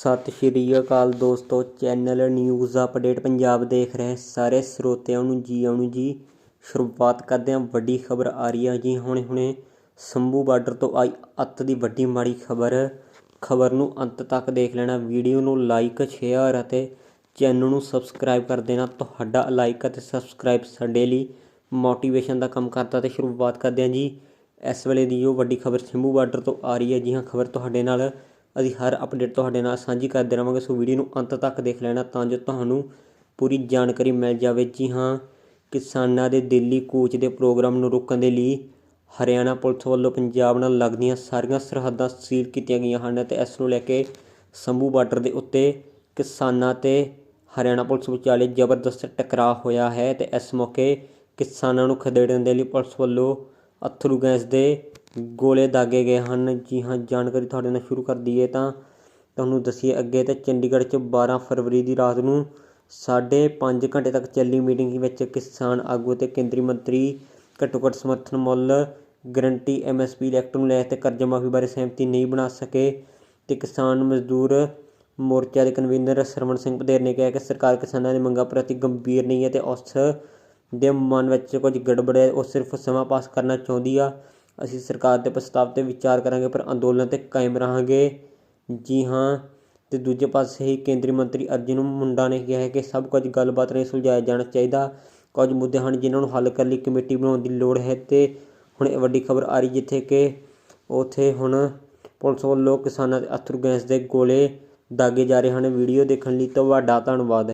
ਸਤਿ ਸ਼੍ਰੀ ਅਕਾਲ ਦੋਸਤੋ, channel news update Punjab ਦੇਖ ਰਹੇ ਸਾਰੇ ਸਰੋਤਿਆਂ ਨੂੰ ਜੀ ਆਉਣ ਜੀ। ਸ਼ੁਰੂਆਤ ਕਰਦੇ ਹਾਂ, ਵੱਡੀ ਖਬਰ ਆ ਰਹੀ ਹੈ ਜੀ। ਹੁਣੇ ਹੁਣੇ ਸੰਭੂ ਬਾਰਡਰ ਤੋਂ ਆਈ ਅੱਤ ਦੀ ਵੱਡੀ ਮਾੜੀ ਖਬਰ। ਖਬਰ ਨੂੰ ਅੰਤ ਤੱਕ ਦੇਖ ਲੈਣਾ, ਵੀਡੀਓ ਨੂੰ ਲਾਈਕ, ਸ਼ੇਅਰ ਅਤੇ ਚੈਨਲ ਨੂੰ ਸਬਸਕ੍ਰਾਈਬ ਕਰ ਦੇਣਾ। ਤੁਹਾਡਾ ਲਾਈਕ ਅਤੇ ਸਬਸਕ੍ਰਾਈਬ ਸਾਡੇ ਲਈ ਮੋਟੀਵੇਸ਼ਨ ਦਾ ਕੰਮ ਕਰਦਾ ਤੇ ਸ਼ੁਰੂਆਤ ਕਰਦੇ ਹਾਂ ਜੀ। ਇਸ ਵੇਲੇ ਦੀ ਜੋ ਵੱਡੀ ਖਬਰ ਸੰਭੂ ਬਾਰਡਰ ਤੋਂ ਆ ਰਹੀ ਹੈ ਜੀ ਹਾਂ ਖਬਰ ਤੁਹਾਡੇ ਨਾਲ ਅਸੀਂ ਹਰ ਅਪਡੇਟ ਤੁਹਾਡੇ ਨਾਲ ਸਾਂਝੀ ਕਰਦੇ ਰਹਾਂਗੇ ਸੋ ਵੀਡੀਓ ਨੂੰ ਅੰਤ ਤੱਕ ਦੇਖ ਲੈਣਾ ਤਾਂ ਜੋ ਤੁਹਾਨੂੰ ਪੂਰੀ ਜਾਣਕਾਰੀ ਮਿਲ ਜਾਵੇ। ਜੀ ਹਾਂ, ਕਿਸਾਨਾਂ ਦੇ ਦਿੱਲੀ ਕੂਚ ਦੇ ਪ੍ਰੋਗਰਾਮ ਨੂੰ ਰੋਕਣ ਦੇ ਲਈ ਹਰਿਆਣਾ ਪੁਲਿਸ ਵੱਲੋਂ ਪੰਜਾਬ ਨਾਲ ਲੱਗਦੀਆਂ ਸਾਰੀਆਂ ਸਰਹੱਦਾਂ ਸੀਲ ਕੀਤੀਆਂ ਗਈਆਂ ਹਨ ਤੇ ਇਸ ਨੂੰ ਲੈ ਕੇ ਸੰਭੂ ਬਾਰਡਰ ਦੇ ਉੱਤੇ ਕਿਸਾਨਾਂ ਤੇ ਹਰਿਆਣਾ ਪੁਲਿਸ ਵਿਚਾਲੇ ਜ਼ਬਰਦਸਤ ਟਕਰਾਅ ਹੋਇਆ ਹੈ ਤੇ ਇਸ ਮੌਕੇ ਕਿਸਾਨਾਂ ਨੂੰ ਖਦੇੜਨ ਦੇ ਲਈ ਪੁਲਿਸ ਵੱਲੋਂ ਅਥਰੂ ਗੈਸ ਦੇ ਗੋਲੇ ਦਾਗੇ ਗਏ ਹਨ, ਜੀ ਹਾਂ, ਜਾਣਕਾਰੀ ਤੁਹਾਡੇ ਨਾਲ ਸ਼ੁਰੂ ਕਰ ਦਈਏ ਤਾਂ ਤੁਹਾਨੂੰ ਦੱਸੀਏ ਅੱਗੇ ਤਾਂ ਚੰਡੀਗੜ੍ਹ 'ਚ 12 ਫਰਵਰੀ ਦੀ ਰਾਤ ਨੂੰ ਸਾਢੇ ਪੰਜ ਘੰਟੇ ਤੱਕ ਚੱਲੀ ਮੀਟਿੰਗ ਵਿੱਚ ਕਿਸਾਨ ਆਗੂ ਅਤੇ ਕੇਂਦਰੀ ਮੰਤਰੀ ਘੱਟੋ ਘੱਟ ਸਮਰਥਨ ਮੁੱਲ, ਗਰੰਟੀ ਐਮਐਸਪੀ ਐਕਟ ਨੂੰ ਲੈ ਤੇ ਕਰਜ਼ਾ ਮਾਫੀ ਬਾਰੇ ਸਹਿਮਤੀ ਨਹੀਂ ਬਣਾ ਸਕੇ ਤੇ ਕਿਸਾਨ ਮਜ਼ਦੂਰ ਮੋਰਚਾ ਦੇ ਕਨਵੀਨਰ ਸਰਵਣ ਸਿੰਘ ਪਧੇਰ ਨੇ ਕਿਹਾ ਕਿ ਸਰਕਾਰ ਕਿਸਾਨਾਂ ਦੀ ਮੰਗਾਂ ਪ੍ਰਤੀ ਗੰਭੀਰ ਨਹੀਂ ਹੈ ਤੇ ਉਸ ਦੇ ਮਨ ਵਿੱਚ ਕੁਝ ਗੜਬੜ ਹੈ, ਉਹ ਸਿਰਫ ਸਮਾਂ ਪਾਸ ਕਰਨਾ ਚਾਹੁੰਦੀ ਆ। ਅਸੀਂ ਸਰਕਾਰ ਦੇ ਪ੍ਰਸਤਾਵ ਤੇ ਵਿਚਾਰ ਕਰਾਂਗੇ, ਪਰ ਅੰਦੋਲਨ ਤੇ ਕਾਇਮ ਰਹਾਂਗੇ। ਜੀ ਹਾਂ ਅਤੇ ਦੂਜੇ ਪਾਸੇ ਹੀ ਕੇਂਦਰੀ ਮੰਤਰੀ ਅਰਜੁਨ ਮੁੰਡਾ ਨੇ ਕਿਹਾ ਹੈ ਕਿ ਸਭ ਕੁਝ ਗੱਲਬਾਤ ਰਾਹੀਂ ਸੁਲਝਾਇਆ ਜਾਣਾ ਚਾਹੀਦਾ। ਕੁਝ ਮੁੱਦੇ ਹਨ ਜਿਨ੍ਹਾਂ ਨੂੰ ਹੱਲ ਕਰਨ ਲਈ ਕਮੇਟੀ ਬਣਾਉਣ ਦੀ ਲੋੜ ਹੈ ਅਤੇ ਹੁਣ ਇਹ ਵੱਡੀ ਖਬਰ ਆ ਰਹੀ ਜਿੱਥੇ ਕਿ ਉੱਥੇ ਹੁਣ ਪੁਲਿਸ ਵੱਲੋਂ ਕਿਸਾਨਾਂ ਦੇ ਅਥਰੂ ਗੈਸ ਦੇ ਗੋਲੇ ਦਾਗੇ ਜਾ ਰਹੇ ਹਨ। ਵੀਡੀਓ ਦੇਖਣ ਲਈ ਤੁਹਾਡਾ ਧੰਨਵਾਦ।